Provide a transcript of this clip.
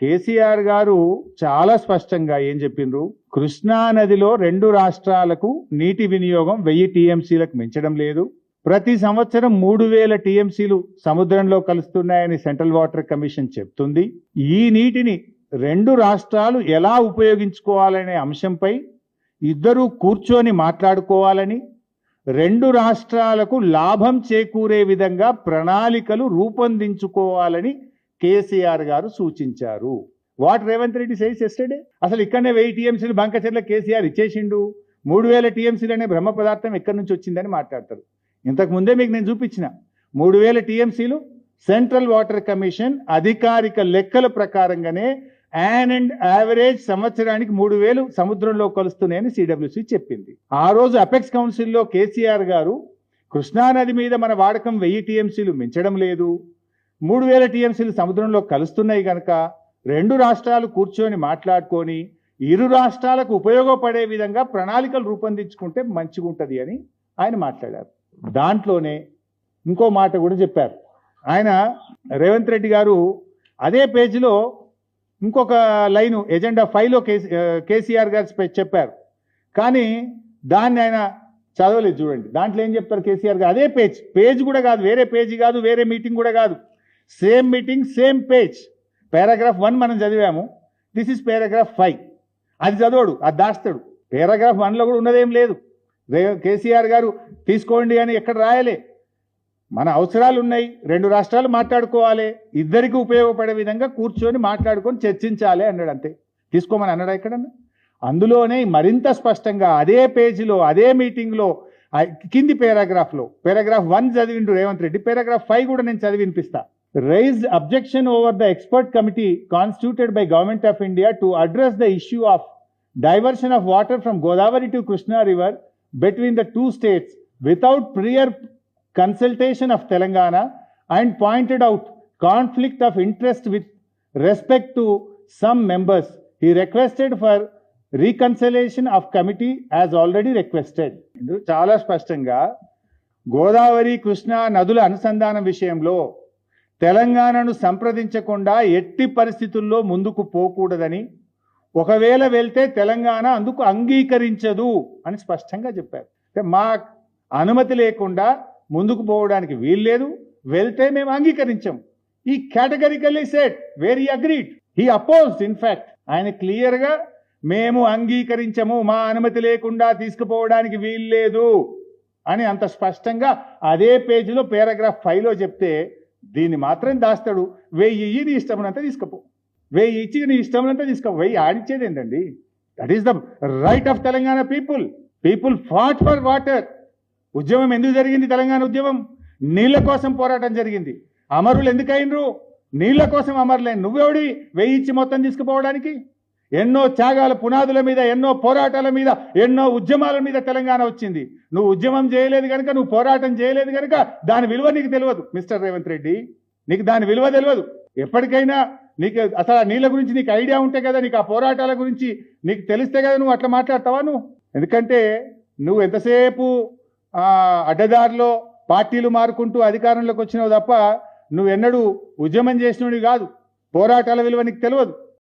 కేసీఆర్ గారు చాలా స్పష్టంగా ఏం చెప్పిండ్రు? కృష్ణా నదిలో రెండు రాష్ట్రాలకు నీటి వినియోగం వెయ్యి టీఎంసీలకు మించడం లేదు. ప్రతి సంవత్సరం మూడు వేల టీఎంసీలు సముద్రంలో కలుస్తున్నాయని సెంట్రల్ వాటర్ కమిషన్ చెప్తుంది. ఈ నీటిని రెండు రాష్ట్రాలు ఎలా ఉపయోగించుకోవాలనే అంశంపై ఇద్దరూ కూర్చొని మాట్లాడుకోవాలని రెండు రాష్ట్రాలకు లాభం చేకూరే విధంగా ప్రణాళికలు రూపొందించుకోవాలని కేసీఆర్ గారు సూచించారు. What Revanth Reddy says yesterday అసలు ఇక్కడనే వెయ్యి టీఎంసీలు బంకచెర్ల కేసీఆర్ ఇచ్చేసిండు. మూడు వేల టీఎంసీలు అనే బ్రహ్మ పదార్థం ఎక్కడి నుంచి వచ్చిందని మాట్లాడతారు. ఇంతకు ముందే మీకు నేను చూపించిన. మూడు వేల టీఎంసీలు సెంట్రల్ వాటర్ కమిషన్ అధికారిక లెక్కల ప్రకారంగానే యాన్ అండ్ యావరేజ్ సంవత్సరానికి మూడు వేలు సముద్రంలో కలుస్తున్నాయని సిడబ్ల్యూసి చెప్పింది. ఆ రోజు అపెక్స్ కౌన్సిల్లో కేసీఆర్ గారు కృష్ణానది మీద మన వాడకం వెయ్యి టీఎంసీలు మించడం లేదు. మూడు వేల టీఎంసీలు సముద్రంలో కలుస్తున్నాయి కనుక రెండు రాష్ట్రాలు కూర్చొని మాట్లాడుకొని ఇరు రాష్ట్రాలకు ఉపయోగపడే విధంగా ప్రణాళికలు రూపొందించుకుంటే మంచిగా ఉంటుంది అని ఆయన మాట్లాడారు. దాంట్లోనే ఇంకో మాట కూడా చెప్పారు. ఆయన రేవంత్ రెడ్డి గారు అదే పేజీలో ఇంకొక లైను ఎజెండా ఫైవ్లో కేసీ కేసీఆర్ గారు చెప్పారు. కానీ దాన్ని ఆయన చదవలేదు చూడండి. దాంట్లో ఏం చెప్తారు కేసీఆర్ గారు? అదే పేజ్. పేజ్ కూడా కాదు వేరే పేజీ కాదు వేరే మీటింగ్ కూడా కాదు. Same meeting same page paragraph one మనం చదివాము. దిస్ ఇస్ పారాగ్రాఫ్ ఫైవ్ అది చదవడు అది దాస్తాడు. పారాగ్రాఫ్ వన్లో కూడా ఉన్నదేం లేదు. కేసీఆర్ గారు తీసుకోండి అని ఎక్కడ రాయలే. మన అవసరాలు ఉన్నాయి రెండు రాష్ట్రాలు మాట్లాడుకోవాలి ఇద్దరికి ఉపయోగపడే విధంగా కూర్చొని మాట్లాడుకొని చర్చించాలి అన్నాడు అంతే. తీసుకోమని అన్నాడు ఎక్కడన్నా? అందులోనే మరింత స్పష్టంగా అదే పేజీలో అదే మీటింగ్లో కింది పేరాగ్రాఫ్లో పారాగ్రాఫ్ వన్ చదివిండు రేవంత్ రెడ్డి పారాగ్రాఫ్ ఫైవ్ కూడా నేను చదివి వినిపిస్తాను raise objection over the expert committee constituted by government of India to address the issue of diversion of water from Godavari to Krishna River between the two states without prior consultation of Telangana and pointed out conflict of interest with respect to some members. He requested for reconciliation of committee as already requested. ఇందులో చాలా స్పష్టంగా గోదావరి కృష్ణా నదుల అనుసంధానం విషయంలో తెలంగాణను సంప్రదించకుండా ఎట్టి పరిస్థితుల్లో ముందుకు పోకూడదని ఒకవేళ వెళ్తే తెలంగాణ అందుకు అంగీకరించదు అని స్పష్టంగా చెప్పారు. అంటే మా అనుమతి లేకుండా ముందుకు పోవడానికి వీల్లేదు వెళ్తే మేము అంగీకరించాం. ఈ categorically said very agreed he opposed in fact ఆయన క్లియర్గా మేము అంగీకరించము మా అనుమతి లేకుండా తీసుకుపోవడానికి వీల్లేదు అని అంత స్పష్టంగా అదే పేజీలో పారాగ్రాఫ్ ఫైవ్లో చెప్తే దీన్ని మాత్రం దాస్తాడు. వెయ్యి నీ ఇష్టమునంతా తీసుకుపో. వెయ్యి ఇచ్చి నీ ఇష్టమునంతా తీసుకో వెయ్యి ఆడిచ్చేది ఏంటండి that is the right of Telangana people people fought for water ఉద్యమం ఎందుకు జరిగింది తెలంగాణ ఉద్యమం? నీళ్ళ కోసం పోరాటం జరిగింది. అమరులు ఎందుకు నీళ్ళ నీళ్ళ కోసం అమరులేని నువ్వెవడి? వెయ్యి ఇచ్చి మొత్తం తీసుకుపోవడానికి? ఎన్నో త్యాగాల పునాదుల మీద ఎన్నో పోరాటాల మీద ఎన్నో ఉద్యమాల మీద తెలంగాణ వచ్చింది. నువ్వు ఉద్యమం చేయలేదు కనుక నువ్వు పోరాటం చేయలేదు కనుక దాని విలువ నీకు తెలియదు. మిస్టర్ రేవంత్ రెడ్డి నీకు దాని విలువ తెలియదు. ఎప్పటికైనా నీకు అసలు ఆ నీళ్ళ గురించి నీకు ఐడియా ఉంటే కదా నీకు ఆ పోరాటాల గురించి నీకు తెలిస్తే కదా నువ్వు అట్లా మాట్లాడతావా నువ్వు? ఎందుకంటే నువ్వు ఎంతసేపు అడ్డదారిలో పార్టీలు మారుకుంటూ అధికారంలోకి వచ్చినావు తప్ప నువ్వెన్నడూ ఉద్యమం చేసినవి కాదు. పోరాటాల విలువ నీకు తెలియదు.